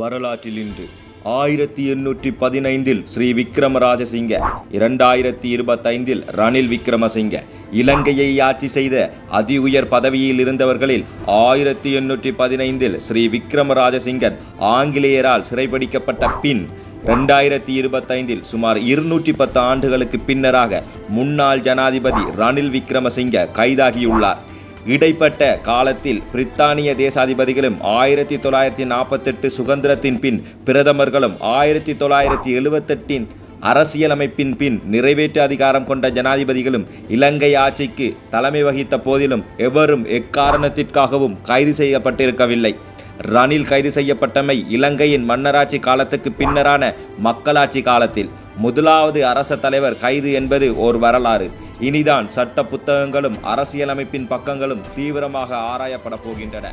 வரலாற்றில் இன்று ஆயிரத்தி எண்ணூற்றி பதினைந்தில் ஸ்ரீ விக்ரமராஜசிங்க இரண்டாயிரத்தி இருபத்தைந்தில் ரணில் விக்ரமசிங்க இலங்கையை ஆட்சி செய்த அதி உயர் பதவியில் இருந்தவர்களில் ஆயிரத்தி எண்ணூற்றி பதினைந்தில் ஸ்ரீ விக்ரமராஜசிங்கன் ஆங்கிலேயரால் சிறைபிடிக்கப்பட்ட பின் ரெண்டாயிரத்தி இருபத்தைந்தில் சுமார் இருநூற்றி பத்து ஆண்டுகளுக்கு பின்னராக முன்னாள் ஜனாதிபதி ரணில் விக்ரமசிங்க கைதாகியுள்ளார். இடைப்பட்ட காலத்தில் பிரித்தானிய தேசாதிபதிகளும் ஆயிரத்தி தொள்ளாயிரத்தி நாற்பத்தெட்டு சுதந்திரத்தின் பின் பிரதமர்களும் ஆயிரத்தி தொள்ளாயிரத்தி எழுபத்தெட்டின் அரசியலமைப்பின் பின் நிறைவேற்று அதிகாரம் கொண்ட ஜனாதிபதிகளும் இலங்கை ஆட்சிக்கு தலைமை வகித்த போதிலும் எவரும் எக்காரணத்திற்காகவும் கைது செய்யப்பட்டிருக்கவில்லை. ரணில் கைது செய்யப்பட்டமை இலங்கையின் மன்னராட்சி காலத்துக்கு பின்னரான மக்களாட்சி காலத்தில். முதலாவது அரச தலைவர் கைது என்பது ஓர் வரலாறு. இனிதான் சட்ட புத்தகங்களும் அரசியலமைப்பின் பக்கங்களும் தீவிரமாக ஆராயப்பட போகின்றன.